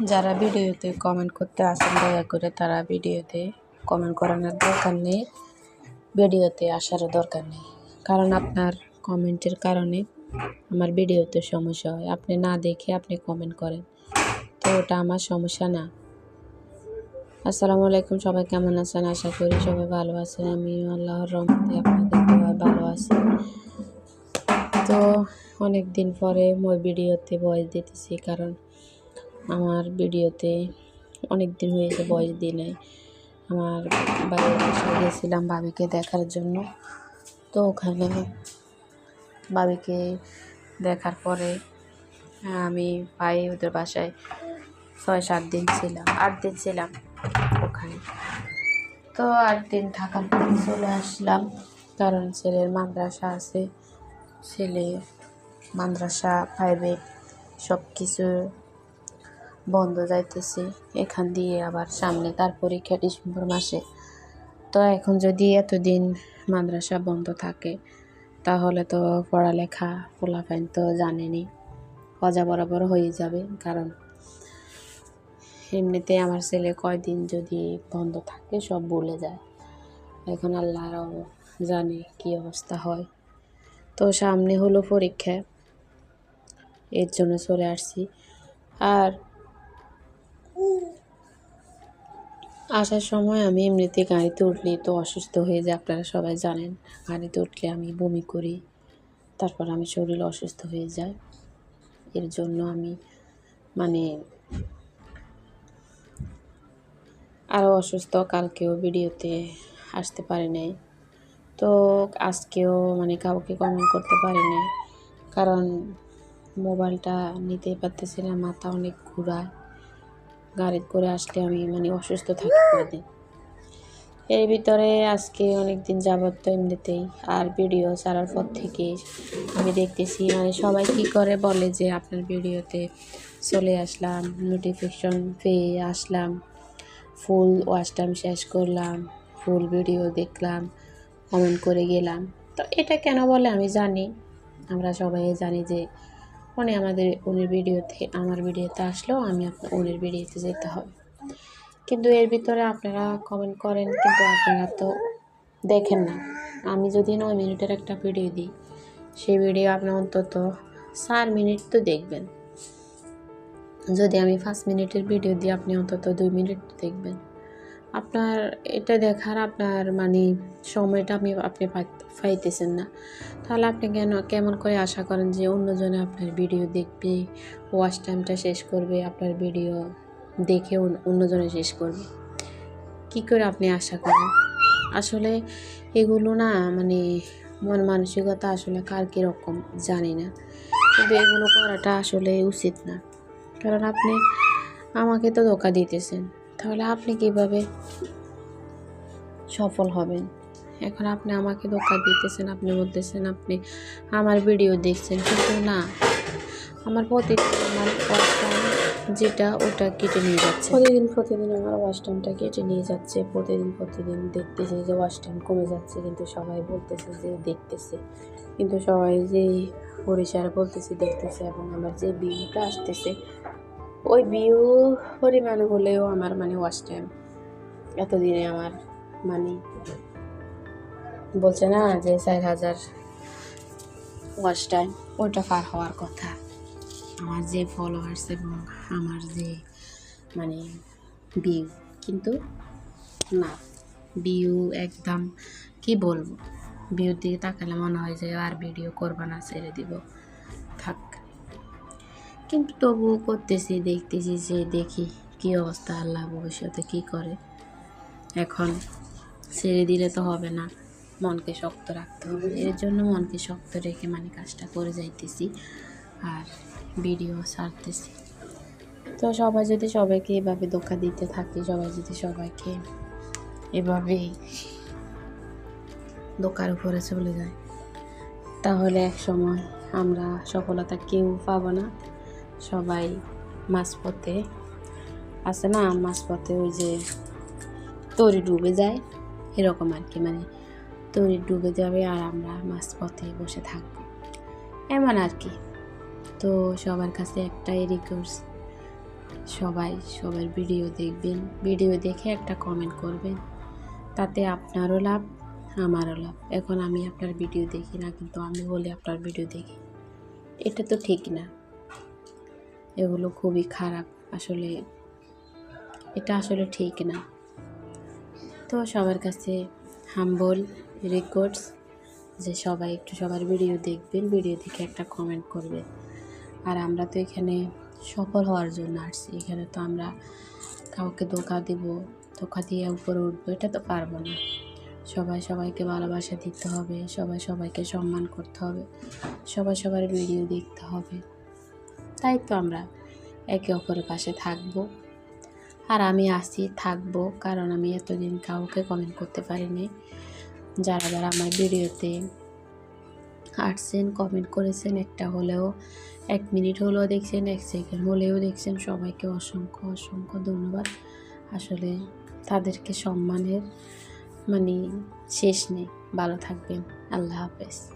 যারা ভিডিওতে কমেন্ট করতে আসেন, দয়া করে তারা ভিডিওতে কমেন্ট করানোর দরকার নেই। ভিডিওতে আসারও দরকার নেই। কারণ আপনার কমেন্টের কারণে আমার ভিডিওতে সমস্যা হয়। আপনি না দেখে আপনি কমেন্ট করেন। তো ওটা আমার সমস্যা না। আসসালামু আলাইকুম, সবাই কেমন আছেন? আশা করি সবাই ভালো আছেন। আমি আল্লাহর রহমতে আপনাদের সবাই ভালো আছি। তো অনেক দিন পরে মই ভিডিওতে ভয়েস দিতেছি কারণ আমার ভিডিওতে অনেক দিন হয়েছে বয়স দিনে। আমার বাড়ির বাসায় গেছিলাম ভাবিকে দেখার জন্য। তো ওখানে ভাবিকে দেখার পরে, আমি পাই ওদের বাসায় ছয়, সাত দিন ছিলাম, আট দিন ছিলাম ওখানে। তো আট দিন থাকার পর চলে আসলাম, কারণ ছেলের মাদ্রাসা আছে, ছেলে মাদ্রাসা প্রাইভেট সব কিছু বন্ধ যাইতেছে, এখান দিয়ে আবার সামনে তার পরীক্ষা ডিসেম্বর মাসে। তো এখন যদি এতদিন মাদ্রাসা বন্ধ থাকে, তাহলে তো পড়ালেখা পোলাপাইন তো জানেনি। অজা বরাবর হয়ে যাবে, কারণ এমনিতে আমার ছেলে কয়দিন যদি বন্ধ থাকে, সব বলে যায়। এখন আল্লাহরাও জানে কি অবস্থা হয়। তো সামনে হলো পরীক্ষা, এর জন্য চলে আসছি। আর আসার সময় আমি এমনিতে গাড়িতে উঠলেই তো অসুস্থ হয়ে যায়, আপনারা সবাই জানেন। গাড়িতে উঠলে আমি বমি করি, তারপর আমি শরীর অসুস্থ হয়ে যায়। এর জন্য আমি মানে আরও অসুস্থ, কালকেও ভিডিওতে আসতে পারি নাই। তো আজকেও মানে কাউকে কমেন্ট করতে পারি নাই, কারণ মোবাইলটা নিতে পারতেছি না, মাথা অনেক ঘুরায়। গাড়িতে করে আসলে আমি মানে অসুস্থ থাকি এর ভিতরে আজকে অনেক দিন যাবত তো এমনিতেই আর ভিডিও ছাড়ার পর থেকে আমি দেখতেছি মানে সবাই কি করে বলে যে আপনার ভিডিওতে চলে আসলাম নোটিফিকেশন পেয়ে আসলাম ফুল ওয়াচ টাইম শেষ করলাম ফুল ভিডিও দেখলাম কমেন্ট করে গেলাম। তো এটা কেন বলে আমি জানি, আমরা সবাই জানি যে উনি আমাদের উনির ভিডিওতে, আমার ভিডিওতে আসলেও আমি আপনার উনির ভিডিওতে যেতে হবে। কিন্তু এর ভিতরে আপনারা কমেন্ট করেন, কিন্তু আপনারা তো দেখেন না। আমি যদি নয় মিনিটের একটা ভিডিও দিই, সেই ভিডিও আপনি অন্তত চার মিনিট তো দেখবেন। যদি আমি পাঁচ মিনিটের ভিডিও দিই, আপনি অন্তত দুই মিনিট দেখবেন। আপনার এটা দেখার আপনার মানে সময়টা আপনি আপনি পাইতেছেন না। তাহলে আপনি কেন, কেমন করে আশা করেন যে অন্যজনে আপনার ভিডিও দেখবে ওয়াচ টাইমটা শেষ করবে, আপনার ভিডিও দেখে অন্যজনে শেষ করবে? কি করে আপনি আশা করেন? আসলে এগুলো না মানে মন মানসিকতা আসলে কার কীরকম জানি না। কিন্তু এগুলো করাটা আসলে উচিত না। কারণ আপনি আমাকে তো ধোকা দিতেছেন। তাহলে আপনি কীভাবে সফল হবেন? এখন আপনি আমাকে ধোকা দিতেছেন, আপনি বলতেছেন আপনি আমার ভিডিও দেখছেন, কিন্তু না। আমার প্রতিদিন আমার ওয়াচ যেটা, ওটা কেটে নিয়ে যাচ্ছে। প্রতিদিন প্রতিদিন আমার ওয়াচ কেটে নিয়ে যাচ্ছে। প্রতিদিন প্রতিদিন দেখতেছে যে ওয়াচ কমে যাচ্ছে, কিন্তু সবাই বলতেছে যে দেখতেছে। কিন্তু সবাই যে পরিসর বলতেছে, দেখতেছে এবং আমার যে ভিউটা আসতেছে ওই ভিউ পরিমাণ হলেও আমার মানে ওয়াচ টাইম এতদিনে আমার মানে বলছে না যে চার হাজার ওয়াচ টাইম ওইটা পার হওয়ার কথা। আমার যে ফলোয়ার্স এবং আমার যে মানে ভিউ কিন্তু না ভিউ একদম কি বলব? ভিউর দিকে তাকালে মনে হয় যে আর ভিডিও করবা না, ছেড়ে দিব। কিন্তু তবুও করতেছি, দেখতেছি যে দেখি কি অবস্থা, আল্লাহ ভবিষ্যতে কি করে। এখন ছেড়ে দিলে তো হবে না, মনকে শক্ত রাখতে হবে। এর জন্য মনকে শক্ত রেখে মানে কাজটা করে যাইতেছি আর ভিডিও ছাড়তেছি। তো সবাই যদি সবাইকে এভাবে ধোকা দিতে থাকে, সবাই যদি সবাইকে এভাবেই দোকার উপরে চলে যায়, তাহলে এক সময় আমরা সফলতা কেউ পাবো না। সবাই মাঝপথে আছে না, মাঝপথে ওই যে তরি ডুবে যায়, এরকম আর কি মানে তরি ডুবে যাবে আর আমরা মাঝপথে বসে থাকব। এমন আর কি। তো সবার কাছে একটাই রিকোয়েস্ট সবাই সবার ভিডিও দেখবেন ভিডিও দেখে একটা কমেন্ট করবেন, তাতে আপনারও লাভ, আমারও লাভ। এখন আমি আপনার ভিডিও দেখি না, কিন্তু আমি বলি আপনার ভিডিও দেখি। এটা তো ঠিক না। এগুলো খুবই খারাপ আসলে। এটা আসলে ঠিক না। তো সবার কাছে হাম্বল রেকর্ডস যে সবাই একটু সবার ভিডিও দেখবেন ভিডিও দেখে একটা কমেন্ট করবেন আর আমরা তো এখানে সফল হওয়ার জন্য আসছি। এখানে তো আমরা কাউকে ধোকা দিব, ধোকা দিয়ে উপরে উঠবো, এটা তো পারব না। সবাই সবাইকে ভালোবাসা দিতে হবে, সবাই সবাইকে সম্মান করতে হবে, সবাই সবার ভিডিও দেখতে হবে। তাই তো আমরা একে অপরের পাশে থাকব। আর আমি আসি থাকব, কারণ আমি এতদিন কাউকে কমেন্ট করতে পারিনি। যারা যারা আমার ভিডিওতে আসছেন কমেন্ট করেছেন, একটা হলেও এক মিনিট হলেও দেখছেন, এক সেকেন্ড হলেও দেখছেন, সবাইকে অসংখ্য অসংখ্য ধন্যবাদ। আসলে তাদেরকে সম্মানের মানে শেষ নেই। ভালো থাকবেন। আল্লাহ হাফেজ।